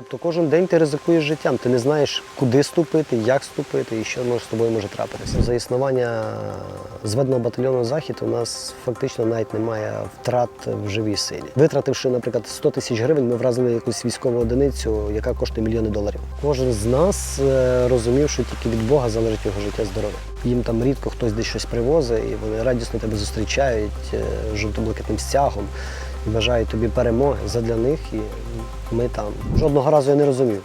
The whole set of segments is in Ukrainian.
Тобто кожен день ти ризикуєш життям, ти не знаєш, куди ступити, як ступити і що може з тобою може трапитися. За існування зведеного батальйону Захід у нас фактично навіть немає втрат в живій силі. Витративши, наприклад, 100 тисяч гривень, ми вразили якусь військову одиницю, яка коштує мільйони доларів. Кожен з нас е, розумів, що тільки від Бога залежить його життя здоров'я. Їм там рідко хтось десь щось привозить, і вони радісно тебе зустрічають е, жовто-блакитним стягом і бажають тобі перемоги задля них. І ми там. Жодного разу я не розумів.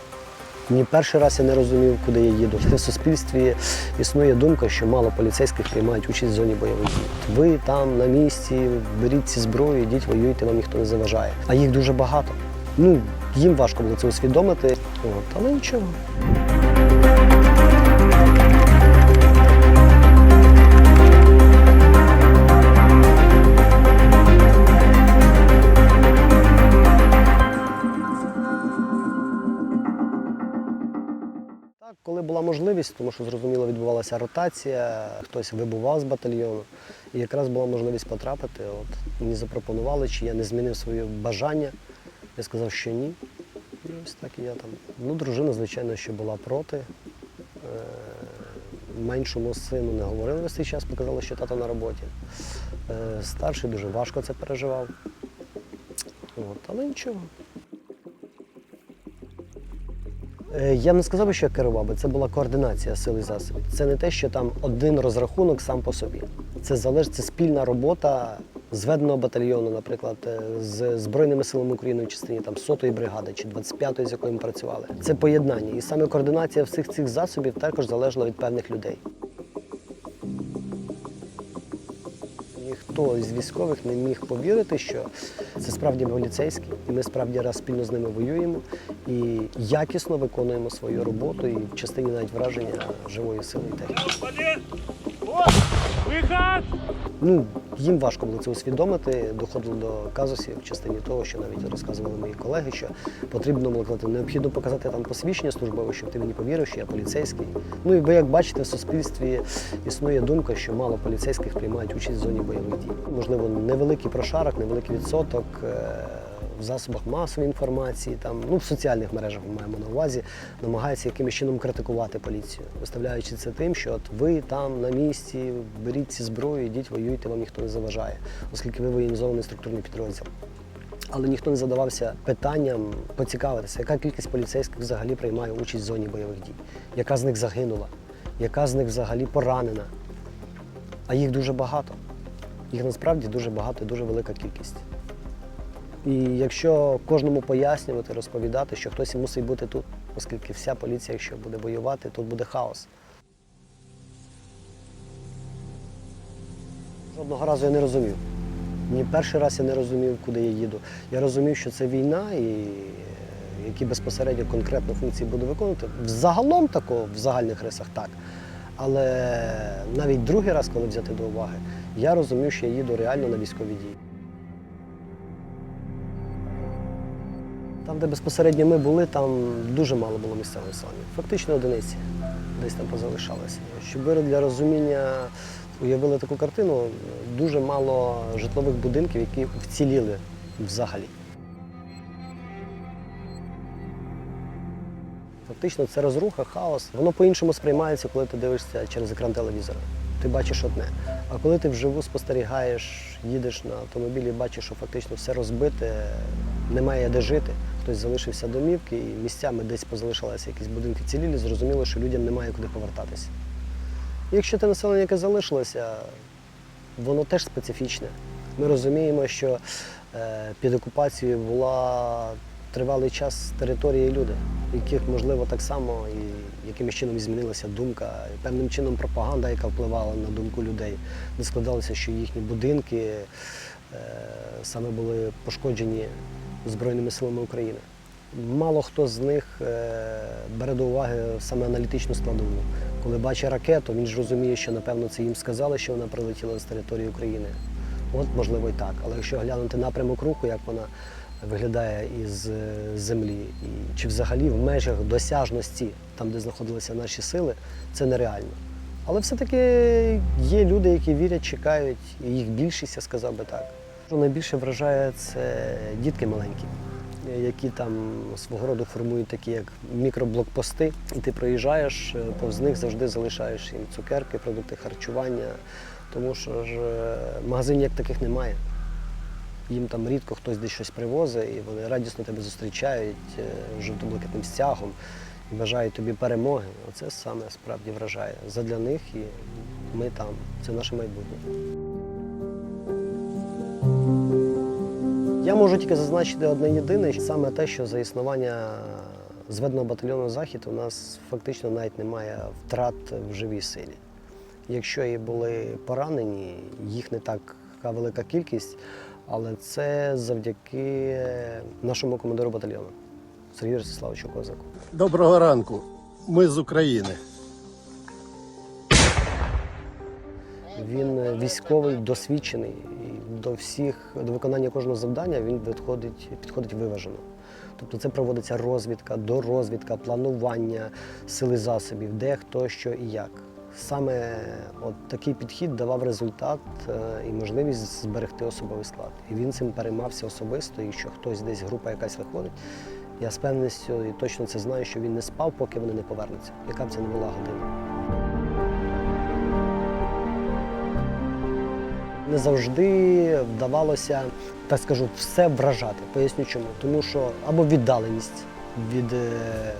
Ні перший раз я не розумів, куди я їду. В суспільстві існує думка, що мало поліцейських приймають участь в зоні бойових дій. Ви там на місці, беріть ці зброю, йдіть, воюйте, вам ніхто не заважає. А їх дуже багато. Ну, їм важко було це усвідомити, От, але нічого. Коли була можливість, тому що зрозуміло відбувалася ротація, хтось вибував з батальйону, і якраз була можливість потрапити. От мені запропонували, чи я не змінив своє бажання. Я сказав, що ні. І ось так і я там. Ну, дружина, звичайно, що була проти. Е, Меншому сину не говорили весь цей час, показали, що тато на роботі. Е, Старший дуже важко це переживав. От, але нічого. Я б не сказав, що я керував, бо це була координація сил і засобів. Це не те, що там один розрахунок сам по собі. Це залежить, це спільна робота зведеного батальйону, наприклад, е, з Збройними силами України в частині там сотої бригади чи 25-ї, з якою ми працювали. Це поєднання. І саме координація всіх цих засобів також залежала від певних людей. Ніхто з військових не міг повірити, що це справді поліцейські, і ми справді раз спільно з ними воюємо і якісно виконуємо свою роботу, і в частині навіть враження живої сили і техніки. Виход! Ну, їм важко було це усвідомити. Доходило до казусів в частині того, що навіть розказували мої колеги, що потрібно було казати, необхідно показати там посвідчення службове, щоб ти мені повірив, що я поліцейський. Ну і ви як бачите, в суспільстві існує думка, що мало поліцейських приймають участь в зоні бойових дій. Можливо, невеликий прошарок, невеликий відсоток. В засобах масової інформації, там ну в соціальних мережах ми маємо на увазі, намагається якимось чином критикувати поліцію, виставляючи це тим, що от ви там на місці, беріть ці зброю, йдіть, воюйте, вам ніхто не заважає, оскільки ви воєнізований структурний підрозділ. Але ніхто не задавався питанням поцікавитися, яка кількість поліцейських взагалі приймає участь в зоні бойових дій, яка з них загинула, яка з них взагалі поранена. А їх дуже багато. Їх насправді дуже багато і дуже велика кількість. І якщо кожному пояснювати, розповідати, що хтось мусить бути тут, оскільки вся поліція, якщо буде воювати, тут буде хаос. Жодного разу я не розумів. Ні перший раз я не розумів, куди я їду. Я розумів, що це війна і е, які безпосередньо конкретно функції буду виконувати. Взагалом такого, в загальних рисах так. Але навіть другий раз, коли взяти до уваги, я розумів, що я їду реально на військові дії. Там, де безпосередньо ми були, там дуже мало було місцевого населення. Фактично одиниці десь там позалишалися. Щоб ви для розуміння уявили таку картину, дуже мало житлових будинків, які вціліли взагалі. Фактично це розруха, хаос. Воно по-іншому сприймається, коли ти дивишся через екран телевізора. Ти бачиш одне. А коли ти вживу спостерігаєш, їдеш на автомобілі, бачиш, що фактично все розбите, немає де жити. Хтось залишився домівки і місцями десь позалишалися якісь будинки цілілі, зрозуміло, що людям немає куди повертатися. І Якщо те населення, яке залишилося, воно теж специфічне. Ми розуміємо, що е, під окупацією була тривалий час території люди, яких, можливо, так само і якимось чином змінилася думка, і певним чином пропаганда, яка впливала на думку людей, де складалося, що їхні будинки саме були пошкоджені Збройними силами України. Мало хто з них е, бере до уваги саме аналітичну складову. Коли бачить ракету, він ж розуміє, що напевно це їм сказали, що вона прилетіла з території України. От, можливо, і так. Але якщо глянути напрямок руху, як вона виглядає із е, землі, чи взагалі в межах досяжності, там, де знаходилися наші сили, це нереально. Але все-таки є люди, які вірять, чекають, і їх більшість, я сказав би так. Що найбільше вражає це дітки маленькі. які там свого роду формують такі як мікроблокпости. І ти проїжджаєш, е, повз них завжди залишаєш їм цукерки, продукти харчування, тому що ж е, магазинів як таких немає. Їм там рідко хтось десь щось привозить, і вони радісно тебе зустрічають е, жовто-блакитним стягом бажають тобі перемоги. Оце саме справді вражає. Задля них і ми там. Це наше майбутнє. Я можу тільки зазначити одне єдине, саме те, що за існування зведеного батальйону Захід у нас фактично навіть немає втрат в живій силі. Якщо і були поранені, їх не така велика кількість, але це завдяки нашому командиру батальйону Сергію Ростиславовичу Козаку. Доброго ранку. Ми з України. Він військовий, досвідчений і до всіх, до виконання кожного завдання він підходить, підходить виважено. Тобто це проводиться розвідка, дорозвідка, планування сили засобів, де хто, що і як. Саме от такий підхід давав результат е, і можливість зберегти особовий склад. І він цим переймався особисто, і що хтось десь група якась виходить. Я з певністю і точно це знаю, що він не спав, поки вони не повернуться. Яка б це не була година. Не завжди вдавалося, так скажу, все вражати. Поясню чому. Тому що або віддаленість від е,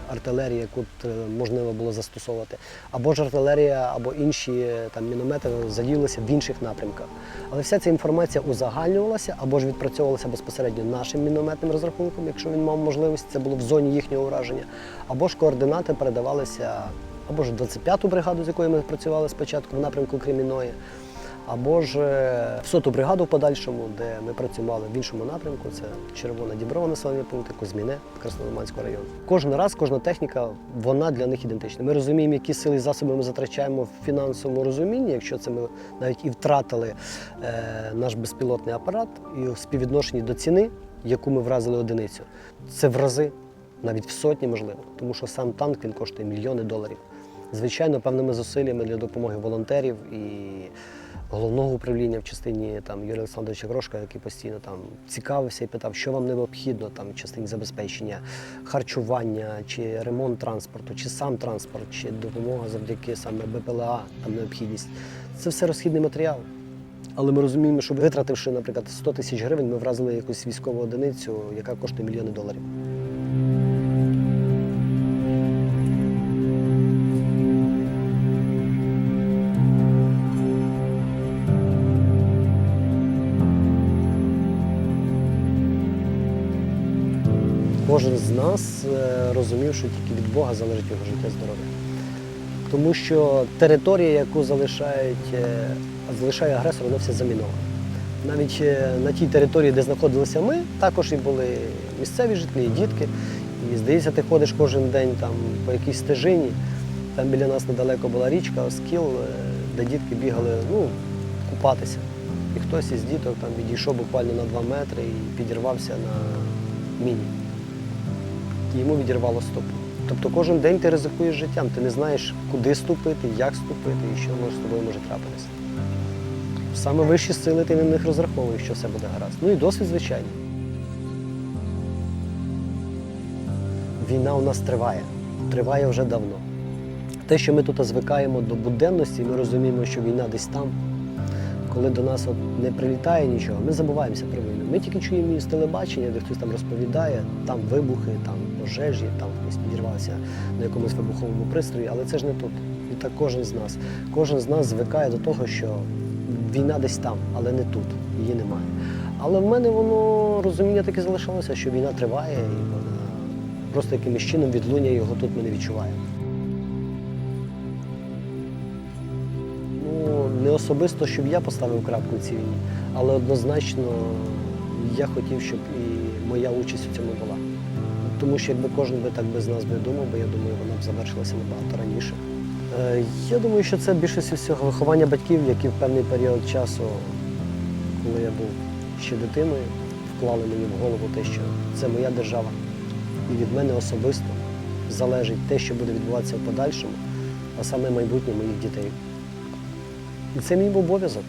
артилерії, яку е, можливо було застосовувати, або ж артилерія, або інші е, там міномети задіялися в інших напрямках. Але вся ця інформація узагальнювалася або ж відпрацьовувалася безпосередньо нашим мінометним розрахунком, якщо він мав можливість, це було в зоні їхнього ураження, або ж координати передавалися або ж 25-ту бригаду, з якою ми працювали спочатку в напрямку Креміної, або ж е, в соту бригаду в подальшому, де ми працювали в іншому напрямку. Це Червона Діброва населені пункти, Кузьміне Краснолиманського району. Кожен раз, кожна техніка, вона для них ідентична. Ми розуміємо, які сили і засоби ми затрачаємо в фінансовому розумінні, якщо це ми навіть і втратили е, наш безпілотний апарат, і у співвідношенні до ціни, яку ми вразили одиницю, це в рази, навіть в сотні можливо, тому що сам танк він коштує мільйони доларів. Звичайно, певними зусиллями для допомоги волонтерів і головного управління в частині там Юрія Олександровича Грошка, який постійно там цікавився і питав, що вам необхідно там в частині забезпечення харчування, чи ремонт транспорту, чи сам транспорт, чи допомога завдяки саме БПЛА, там необхідність. Це все розхідний матеріал. Але ми розуміємо, що витративши, наприклад, 100 тисяч гривень, ми вразили якусь військову одиницю, яка коштує мільйони доларів. Кожен з нас е, розумів, що тільки від Бога залежить його життя здоров'я. Тому що територія, яку залишають, е, залишає агресор, вона вся замінована. Навіть е, на тій території, де знаходилися ми, також і були місцеві жителі, і дітки. І здається, ти ходиш кожен день там по якійсь стежині. Там біля нас недалеко була річка, Оскіл, де дітки бігали ну, купатися. І хтось із діток там відійшов буквально на 2 метри і підірвався на міні і йому відірвало стопу. Тобто кожен день ти ризикуєш життям, ти не знаєш, куди ступити, як ступити і що може з тобою може трапитися. Саме вищі сили ти на них розраховуєш, що все буде гаразд. Ну і досвід, звичайно. Війна у нас триває, триває вже давно. Те, що ми тут звикаємо до буденності, ми розуміємо, що війна десь там. Коли до нас от не прилітає нічого, ми забуваємося про війну. Ми тільки чуємо її з телебачення, де хтось там розповідає, там вибухи, там пожежі, там хтось підірвався на якомусь вибуховому пристрої, але це ж не тут. І так кожен з нас. Кожен з нас звикає до того, що війна десь там, але не тут, її немає. Але в мене воно розуміння таке залишилося, що війна триває, і вона просто якимось чином відлуння його тут ми не відчуваємо. Ну, не особисто, щоб я поставив крапку в цій війні, але однозначно я хотів, щоб і моя участь у цьому була. Тому що якби кожен би так без нас би думав, бо я думаю, вона б завершилася набагато раніше. Е, Я думаю, що це більшість всього виховання батьків, які в певний період часу, коли я був ще дитиною, вклали мені в голову те, що це моя держава. І від мене особисто залежить те, що буде відбуватися в подальшому, а саме майбутнє моїх дітей. І це мій обов'язок.